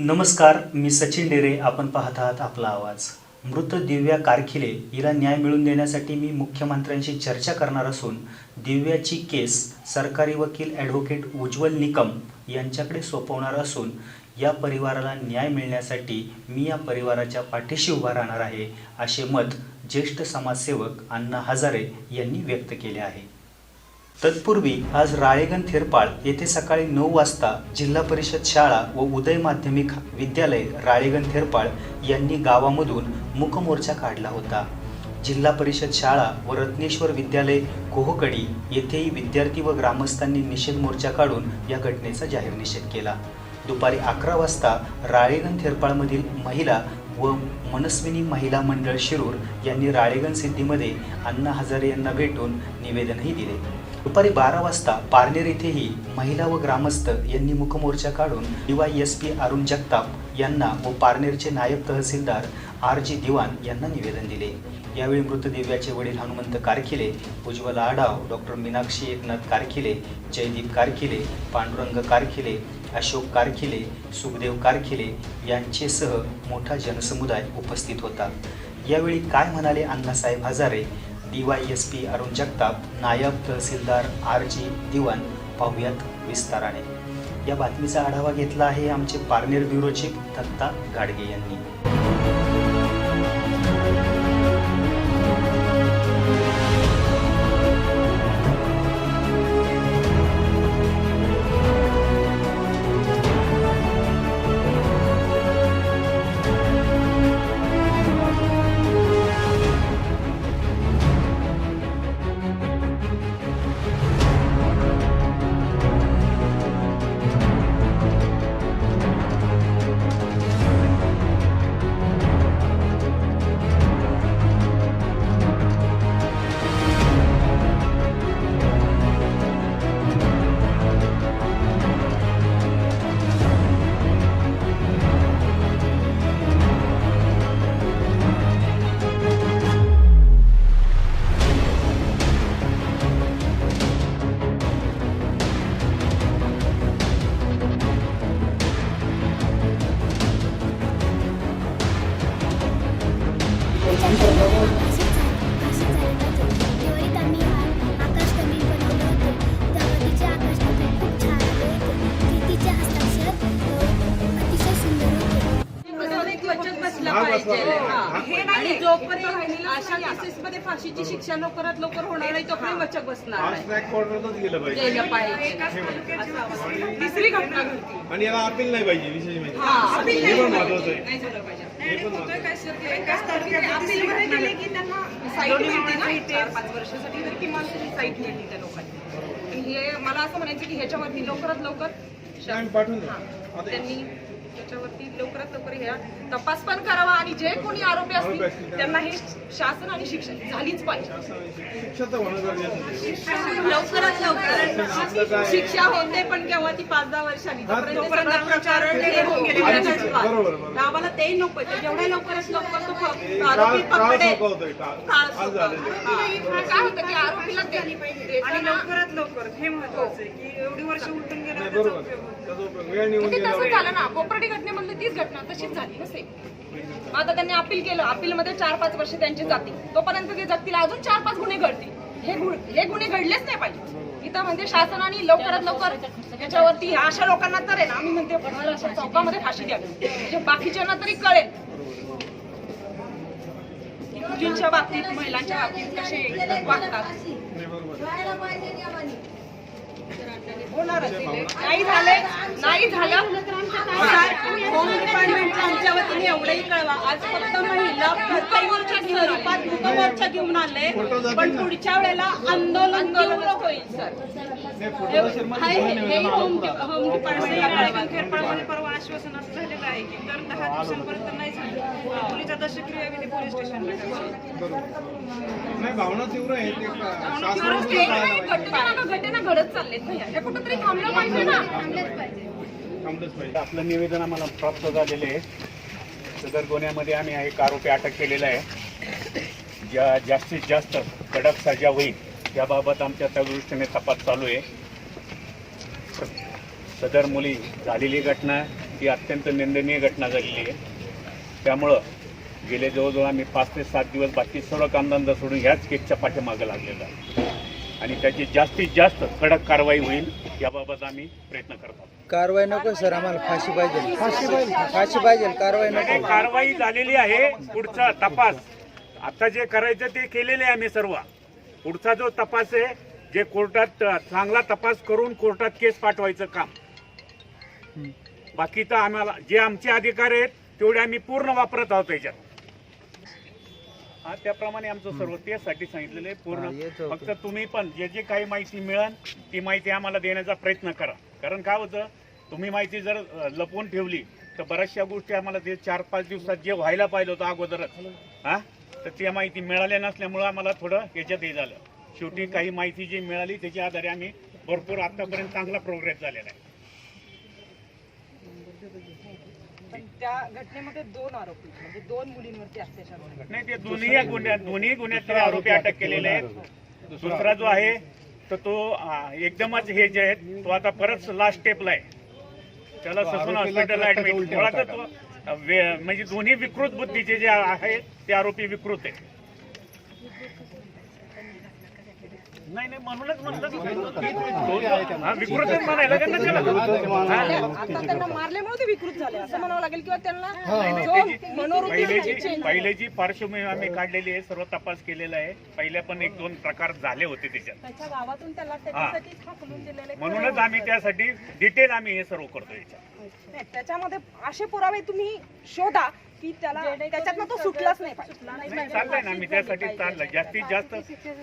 नमस्कार मी सचिन डेरे. आपण पाहत आहात आपला आवाज. मृत दिव्या कारखिले हिला न्याय मिळवून देण्यासाठी मी मुख्यमंत्र्यांशी चर्चा करणार असून दिव्याची केस सरकारी वकील ॲडव्होकेट उज्ज्वल निकम यांच्याकडे सोपवणार असून या परिवाराला न्याय मिळण्यासाठी मी या परिवाराच्या पाठीशी उभा राहणार आहे असे मत ज्येष्ठ समाजसेवक अण्णा हजारे यांनी व्यक्त केले आहे. तत्पूर्वी आज राळेगण थेरपाळ येथे सकाळी नऊ वाजता जिल्हा परिषद शाळा व उदय माध्यमिक विद्यालय राळेगण थेरपाळ यांनी गावामधून मूकमोर्चा काढला होता. जिल्हा परिषद शाळा व रत्नेश्वर विद्यालय कोहकडी येथेही विद्यार्थी व ग्रामस्थांनी निषेध मोर्चा काढून या घटनेचा जाहीर निषेध केला. दुपारी अकरा वाजता राळेगण थेरपाळमधील महिला व मनस्विनी महिला मंडळ शिरूर यांनी राळेगण सिद्धीमध्ये अण्णा हजारे यांना भेटून निवेदनही दिले. दुपारी बारा वाजता पारनेर येथेही महिला व ग्रामस्थ यांनी मुखमोर्चा काढून D Y S P Arun Jagtap यांना व पारनेरचे नायब तहसीलदार आर जी दिवान यांना निवेदन दिले. यावेळी मृतदिव्याचे वडील हनुमंत कारखिले उज्ज्वला आढाव डॉक्टर मीनाक्षी एकनाथ कारखिले जयदीप कारखिले पांडुरंग कारखिले अशोक कारखिले सुखदेव कारखिले यांचेसह मोठा जनसमुदाय उपस्थित होता. यावेळी काय म्हणाले Annasaheb Hazare? D Y S P Arun Jagtap नायब तहसीलदार आर जी दिवान पाहुयात विस्ताराने. या बातमीचा आढावा घेतला आहे आमचे पारनेर ब्युरो चीफ दत्ता गाडगे यांनी. आणि जोपर्यंत अशा केसेसमध्ये फाशीची शिक्षा लवकरात लवकर होणार नाही तोपर्यंत वचक बसणार गेलं पाहिजे. तिसरी घटना घडली आणि याला अपील नाही पाहिजे विशेष म्हणजे. हे पण महत्वाचं आहे हे मला असं म्हणायचं की ह्याच्यावरती लवकरात लवकर त्यांनी त्याच्यावरती लवकरात लवकर ह्या तपास पण करावा आणि जे कोणी आरोपी असतील त्यांना हे शासन आणि शिक्षा झालीच पाहिजे. लवकरात लवकर. शिक्षा होते पण केव्हा ती पाच दहा वर्षांनी. हे. आम्हाला ते नको जेवढ्या लवकरात लवकर तो आरोपी पकडेल. हा. काय होतं की आरोपीला आणि लवकरात लवकर हे महत्वाचं आहे की एवढी वर्ष उलटून गेल्यावर बरोबर. त्याचा उपयोग झालं ना कोपर्डी घटनेमधली तीच घटना तशीच झाली ना सेम आता त्यांनी अपील केलं. अपील मध्ये चार पाच वर्ष त्यांची जातील. तोपर्यंत ते जगतील अजून चार पाच गुन्हे घडतील. हे हे गुन्हे घडलेच नाही पाहिजे. इथं म्हणजे शासनाने लवकरात लवकर याच्यावरती अशा लोकांना तर आहे ना आम्ही म्हणते चौकामध्ये फाशी द्यावी. म्हणजे बाकीच्यांना तरी कळेल. की मुलींच्या बाबतीत महिलांच्या बाबतीत कसे वागतात. होणारच आहे. नाही झाले. होम डिपार्टमेंटच्या आमच्या वतीने एवढंही कळवा. आज फक्त महिला मोर्चा स्वरूपात मोर्चा घेऊन आले पण पुढच्या वेळेला आंदोलन तीव्र होईल सर. हे- होम डिपार्टमेंटला खेरपाळमध्ये परवा आश्वासन असं झालेलं आहे की दहा दिवसांपर्यंत नाही झालं. विधी पोलीस स्टेशनला. टाकायची. बरोबर. नाही भावना तीव्र आहे. ते का- शासनाने कारण सुद्धा हे कळायला नाही, पाहिजे. घटना ना घटना घडत चाललेत नाही हे कुठंतरी थांबलं पाहिजे ना. थांबलंच पाहिजे. आपलं निवेदन आम्हाला प्राप्त झालेले आहे. सदर गुन्ह्यामध्ये आम्ही एक आरोपी अटक केलेला आहे. ज्या जास्तीत जास्त कडक सजा होईल याबाबत आमच्या त्या दृष्टीने तपास चालू आहे. सदर मुली झालेली घटना ही अत्यंत निंदनीय घटना झालेली आहे. त्यामुळं गेले जवळजवळ आम्ही पाच ते सात दिवस बाकी सर्व कामधंदा सोडून ह्याच केसच्या पाठीमागं लागलेलो आहे. आणि त्याची जास्तीत जास्त कडक कारवाई होईल याबाबत आम्ही प्रयत्न करत कारवाई नको सर आम्हाला फाशी पाहिजे. फाशी पाहिजे फाशी पाहिजे कारवाई नाही, नको कारवाई झालेली आहे पुढचा तपास. आता जे करायचं ते केलेले आहे आम्ही सर्व. पुढचा जो तपास आहे जे कोर्टात अ, चांगला तपास करून कोर्टात केस पाठवायचं काम. बाकी तर आम्हाला जे आमचे अधिकार आहेत तेवढे आम्ही पूर्ण वापरत आहोत त्याच्यात हा त्याप्रमाणे आमचं सर्व त्यासाठी सांगितलेलं आहे पूर्ण. फक्त तुम्ही पण जे जे काही माहिती मिळेल ती माहिती आम्हाला देण्याचा प्रयत्न करा. कारण काय होतं? तुम्ही माहिती जर लपवून ठेवली तर बऱ्याचशा गोष्टी आम्हाला ते चार पाच दिवसात जे व्हायला पाहिजे होतं अगोदरच हा? तर त्या माहिती मिळाल्या नसल्यामुळं आम्हाला थोडं याच्यात हे झालं. शेवटी काही माहिती जी मिळाली त्याच्या आधारे आम्ही भरपूर आतापर्यंत चांगला प्रोग्रेस झालेला आहे. त्या घटनेमध्ये दोन आरोपी म्हणजे दोन मुलींवरती अत्याचार झाले. नाही ते दोन्ही गुन्ह्यात दोन्ही गुन्ह्यात ते आरोपी अटक केलेले आहेत. दुसरा जो आहे तर तो एकदमच हे जे आहेत तो आता परत लास्ट स्टेपला आहे. त्याला ससून हॉस्पिटलला ऍडमिट म्हणजे दोन्ही विकृत बुद्धीचे जे आहेत ते आरोपी विकृत आहेत. नाही नाही म्हणूनच म्हणलं हा, विकृतच म्हणायला. आता त्यांना मारल्यामुळे ते विकृत झाले असं म्हणावं लागेल किंवा त्यांना जो change- पहिलेची पार्श्वभूमी आम्ही काढलेली आहे सर्व तपास केलेला आहे पहिल्या पण एक दोन प्रकार झाले होते त्याच्यात. त्याच्या गावातून त्याला म्हणूनच आम्ही त्यासाठी डिटेल आम्ही हे सर्व करतो याच्यात. नाही, त्याच्यामध्ये असे पुरावे तुम्ही शोधा की त्याला त्याच्यातनं तो सुटलाच नाही पाहिजे. नाही चाललंय ना आम्ही त्यासाठी चाललंय जास्तीत जास्त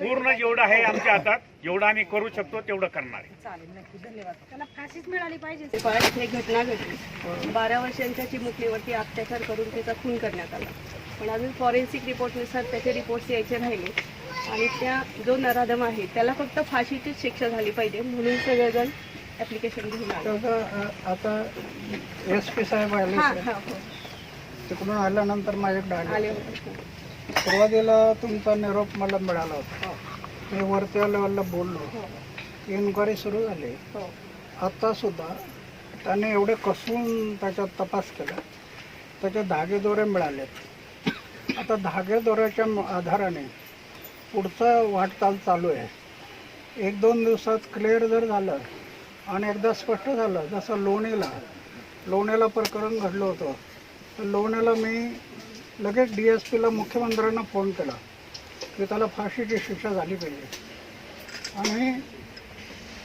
पूर्ण जेवढं आहे आमच्या हातात जेवढं आम्ही करू शकतो तेवढं करणार आहे. चालेल नक्की. धन्यवाद. त्याला फाशीच मिळाली पाहिजे. पण हे घटना घडली. बारा वर्षांच्या चिमुकलीवरती अत्याचार करून तिचा खून करण्यात आला. पण अजून फॉरेन्सिक रिपोर्टनुसार त्याचे रिपोर्ट्स यायचे राहिले. आणि त्या जो नराधम आहे त्याला फक्त फाशीचीच शिक्षा झाली पाहिजे म्हणून सगळेजण ऍप्लिकेशन घेऊन आले. तसं अ, आता एस पी साहेब आले हां हां हो. तिकडून आल्यानंतर माझ्याकडे आले आले होते. सुरुवातीला तुमचा निरोप मला मिळाला होता. मी वरच्या लेवलला बोललो. इन्क्वायरी सुरू झाली. हो. आता सुद्धा त्याने एवढे कसून त्याच्यात तपास केला. त्याचे धागेदोरे मिळालेत. आता धागेदोऱ्याच्या म- आधाराने पुढचं वाटचाल चालू आहे. एक दोन दिवसात क्लिअर जर झालं आणि एकदा स्पष्ट झालं जसं लोणीला लोणीला प्रकरण घडलं होतं. तर लोणीला मी लगेच डी एस पीला मुख्यमंत्र्यांना फोन केला की त्याला फाशीची शिक्षा झाली पाहिजे. आणि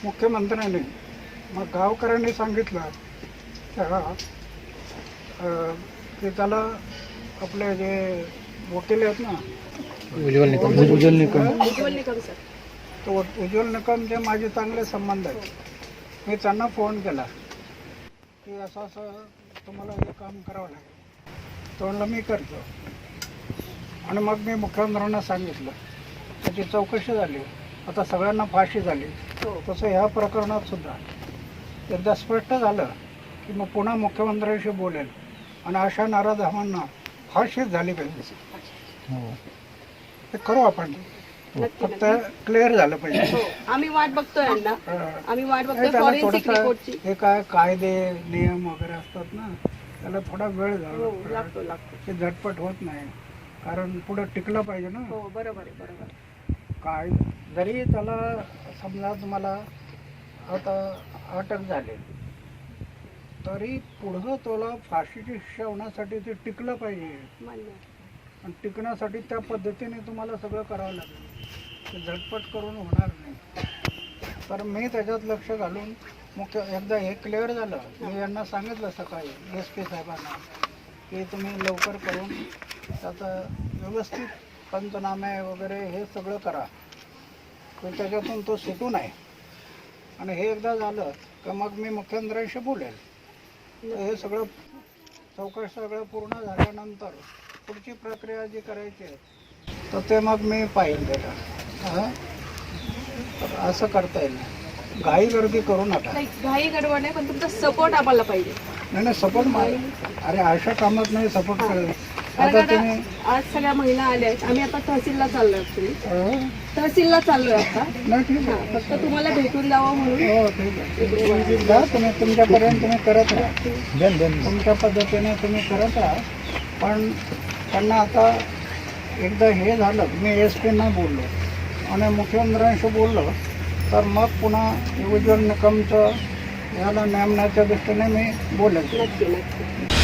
मुख्यमंत्र्यांनी मग गावकऱ्यांनी सांगितलं त्या अं, की त्याला आपले जे वकील आहेत ना उज्ज्वल निकम सर. तो उज्ज्वल निकमचे माझे चांगले संबंध आहेत मी त्यांना फोन केला. की असं असं तुम्हाला हे काम करावं लागेल. तो म्हणला मी करतो. आणि मग मी मुख्यमंत्र्यांना सांगितलं त्याची चौकशी झाली. आता सगळ्यांना फाशी झाली. तसं ह्या प्रकरणात सुद्धा एकदा स्पष्ट झालं की मग पुन्हा मुख्यमंत्र्यांशी बोलेल. आणि अशा नाराधामांना फाशीच झाली पाहिजे. ते करू आपण. फक्त क्लिअर झालं पाहिजे. हो. आम्ही वाट बघतोय आम्ही वाट बघतोय हे काय कायदे नियम वगैरे असतात ना. त्याला थोडा वेळ हो झाला लागतो लागतो. ते झटपट होत नाही. कारण पुढे टिकलं पाहिजे ना. हो बरोबर आहे बरोबर आहे. काय? जरी त्याला समजा तुम्हाला आता अटक झाली तरी पुढं तुला फाशीची शिक्षा होण्यासाठी ते टिकलं पाहिजे. मान्य आहे. आणि टिकण्यासाठी त्या पद्धतीने तुम्हाला सगळं करावं लागेल. ते झटपट करून होणार नाही. तर मी त्याच्यात लक्ष घालून मुख्य एकदा हे क्लिअर झालं. मी यांना सांगितलं सकाळी एस पी साहेबांना की तुम्ही लवकर करून त्याचा व्यवस्थित पंचनामे वगैरे हे सगळं करा. पण त्याच्यातून तो सुटू नये आणि हे एकदा झालं तर मग मी मुख्यमंत्र्यांशी बोलेल. हे सगळं चौकश सगळं पूर्ण झाल्यानंतर पुढची प्रक्रिया जी करायची आहे तर ते मग मी पाहिजे त्याला हां असं करता येईल. घाई गर्दी करू नका. नाही घाई गडबड नाही पण तुमचा सपोर्ट आम्हाला पाहिजे. नाही नाही सपोर्ट अरे अशा कामात नाही सपोर्ट कर कारण आता आता तुम्ही आज सगळ्या महिला आल्या आहेत. आम्ही आता तहसीलला चाललोय actually. अं, तहसीलला चाललोय आता. नाही ठीक हा, आहे फक्त तुम्हाला भेटून जावं म्हणून. हो ठीक आहे. जा तुम्ही तुमच्यापर्यंत तुम्ही करत राहा. तुमच्या पद्धतीने तुम्ही करत राहा. पण त्यांना आता एकदा हे झालं. मी एस पींना बोललो. आणि मुख्यमंत्र्यांशी बोललो. तर मग पुन्हा उज्ज्वल निकमचं याला नेमण्याच्या दृष्टीने मी बोलेल